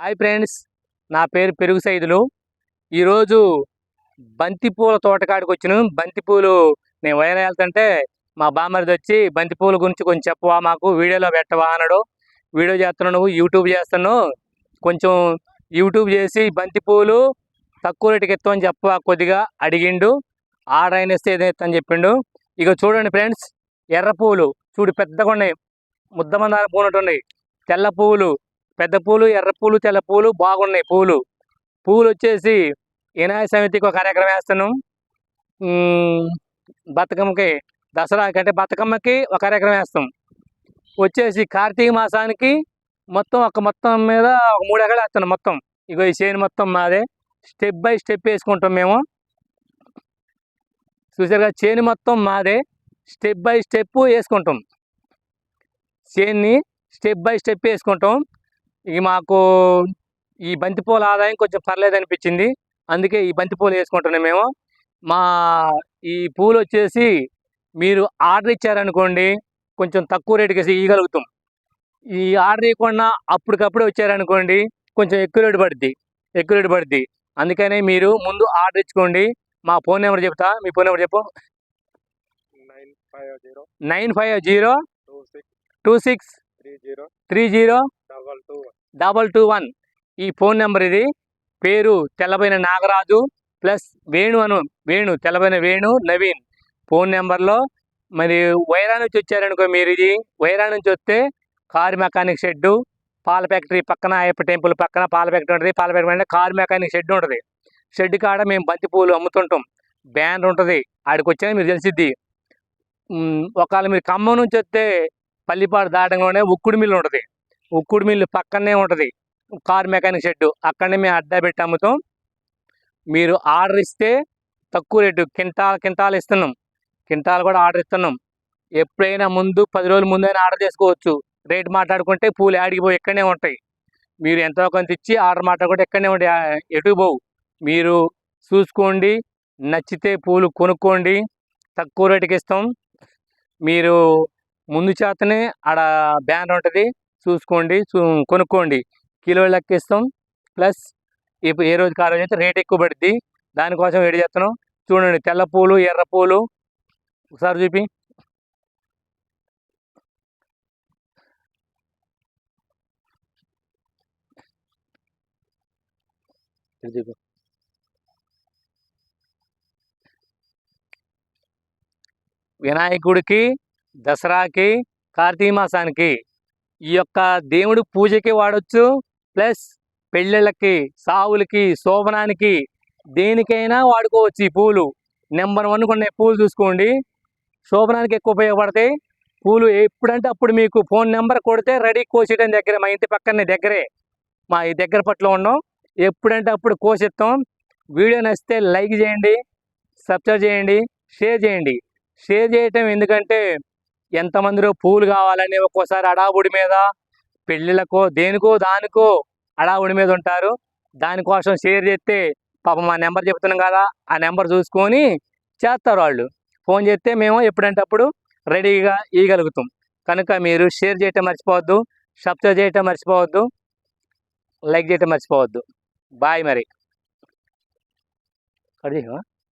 Hi friends నా పేరు పెరుగు సైదులు. ఈరోజు బంతిపూల తోటకాడికి వచ్చిన బంతిపూలు నేను వైర్ వెళ్తుంటే మా బామ్మరిది వచ్చి బంతిపూల గురించి కొంచెం చెప్పవా మాకు వీడియోలో పెట్టవా అన్నాడు. వీడియో చేస్తున్నావు నువ్వు యూట్యూబ్ చేస్తున్నావు. కొంచెం యూట్యూబ్ చేసి బంతిపూలు తక్కువ రేటుకి ఇస్తామని చెప్పవా కొద్దిగా అడిగిండు. ఆర్డర్ అయిన ఇస్తే ఏదైతే అని చెప్పిండు. ఇక చూడండి ఫ్రెండ్స్ ఎర్ర పువ్వులు చూడు పెద్దగా ఉన్నాయి ముద్దమందార పూనట్టు ఉన్నాయి తెల్ల పువ్వులు పెద్ద పూలు ఎర్ర పూలు తెల్ల పూలు బాగున్నాయి పూలు. పూలు వచ్చేసి వినాయక సమితికి ఒక కార్యక్రమం వేస్తాను బతుకమ్మకి దసరాకి అంటే బతుకమ్మకి ఒక కార్యక్రమం వేస్తాం వచ్చేసి కార్తీక మాసానికి మొత్తం ఒక మొత్తం మీద ఒక మూడు ఎకరాలు వేస్తాను మొత్తం. ఇగో ఈ చేను మొత్తం మాదే. స్టెప్ బై స్టెప్ వేసుకుంటాం మేము. చూసారుగా చేను మొత్తం మాదే. స్టెప్ బై స్టెప్ వేసుకుంటాం. చేన్ని స్టెప్ బై స్టెప్ వేసుకుంటాం. ఇక మాకు ఈ బంతిపూల ఆదాయం కొంచెం పర్లేదు అనిపించింది. అందుకే ఈ బంతిపూలు వేసుకుంటున్నాం మేము. మా ఈ పూలు వచ్చేసి మీరు ఆర్డర్ ఇచ్చారనుకోండి కొంచెం తక్కువ రేటుకి ఇవ్వగలుగుతాం ఈ ఆర్డర్ ఇవ్వకుండా అప్పటికప్పుడే వచ్చారనుకోండి కొంచెం ఎక్కువ రేటు పడుద్ది ఎక్కువ రేటు పడుద్ది. అందుకనే మీరు ముందు ఆర్డర్ ఇచ్చుకోండి. మా ఫోన్ నెంబర్ చెప్తా మీ ఫోన్ నెంబర్ చెప్పు. Nine five zero nine five zero two six two six three zero three zero double two one. ఈ ఫోన్ నెంబర్ ఇది. పేరు తెల్లబైన నాగరాజు ప్లస్ వేణు అను వేణు తెల్లబైన వేణు నవీన్. ఫోన్ నెంబర్లో మరి వైరా నుంచి వచ్చారనుకో మీరు ఇది. వైరా నుంచి వస్తే కారు మెకానిక్ షెడ్డు పాల ఫ్యాక్టరీ పక్కన అయ్యప్ప టెంపుల్ పక్కన పాల ఫ్యాక్టరీ ఉంటుంది. పాల ఫ్యాక్టరీ అంటే కారు మెకానిక్ షెడ్ ఉంటుంది. షెడ్ కాడ మేము బంతి పూలు అమ్ముతుంటాం. బ్యానర్ ఉంటుంది. ఆడికి వచ్చినా మీరు తెలిసిద్ది. ఉమ్, ఒకవేళ మీరు ఖమ్మం నుంచి వస్తే పల్లిపాడు దాటంగానే ఉక్కుడు మిల్లు ఉంటుంది. ఉక్కుడు మిల్లు పక్కనే ఉంటుంది. కార్ మెకానిక్ షెడ్ అక్కడనే మేము అడ్డా పెట్టి అమ్ముతాం. మీరు ఆర్డర్ ఇస్తే తక్కువ రేటు. కింటాల్ కింటాల్ ఇస్తున్నాం. కింటాల్ కూడా ఆర్డర్ ఇస్తున్నాం. ఎప్పుడైనా ముందు పది రోజుల ముందైనా ఆర్డర్ చేసుకోవచ్చు. రేట్ మాట్లాడుకుంటే పూలు ఆడిగిపోయి ఇక్కడనే ఉంటాయి. మీరు ఎంతో కొంత ఇచ్చి ఆర్డర్ మాట్లాడుకుంటే ఇక్కడనే ఉంటాయి ఎటు పోవు. మీరు చూసుకోండి. నచ్చితే పూలు కొనుక్కోండి. తక్కువ రేటుకి ఇస్తాం. మీరు ముందు చేతనే ఆడ బ్యానర్ ఉంటుంది. చూసుకోండి చూ కొనుక్కోండి. కిలో లెక్క ఇస్తాం ప్లస్ ఇప్పుడు ఏ రోజు ఆ అయితే రేట్ ఎక్కువ పడుద్ది. దానికోసం వేడి చేస్తున్నాం? చూడండి తెల్ల పూలు ఎర్ర పూలు. ఒకసారి చూపి. చూపి. వినాయకుడికి దసరాకి కార్తీక మాసానికి ఈ యొక్క దేవుడు పూజకి వాడచ్చు ప్లస్ పెళ్ళిళ్ళకి సావులకి శోభనానికి దేనికైనా వాడుకోవచ్చు ఈ పూలు. నెంబర్ వన్ కొన్ని పూలు చూసుకోండి. శోభనానికి ఎక్కువ ఉపయోగపడతాయి. పూలు ఎప్పుడంటే అప్పుడు మీకు ఫోన్ నెంబర్ కొడితే రెడీ కోసేయడం దగ్గర మా ఇంటి పక్కనే దగ్గరే మా ఈ దగ్గర పట్ల ఉన్నాం. ఎప్పుడంటే అప్పుడు కోసిస్తాం. వీడియో నచ్చితే లైక్ చేయండి సబ్స్క్రైబ్ చేయండి షేర్ చేయండి. షేర్ చేయటం ఎందుకంటే ఎంతమందిలో పూలు కావాలని ఒక్కోసారి అడావుడి మీద పెళ్ళిళ్ళకో దేనికో దానికో అడావుడి మీద ఉంటారు. దానికోసం షేర్ చేస్తే పాపం మా నెంబర్ చెప్తున్నాం కదా ఆ నెంబర్ చూసుకొని చేస్తారు వాళ్ళు. ఫోన్ చేస్తే మేము ఎప్పుడంటే అప్పుడు రెడీగా ఇవ్వగలుగుతాం కనుక మీరు షేర్ చేయటం మర్చిపోవద్దు సబ్స్క్రైబ్ చేయటం మర్చిపోవద్దు లైక్ చేయటం మర్చిపోవద్దు. బాయ్ మరి. కట్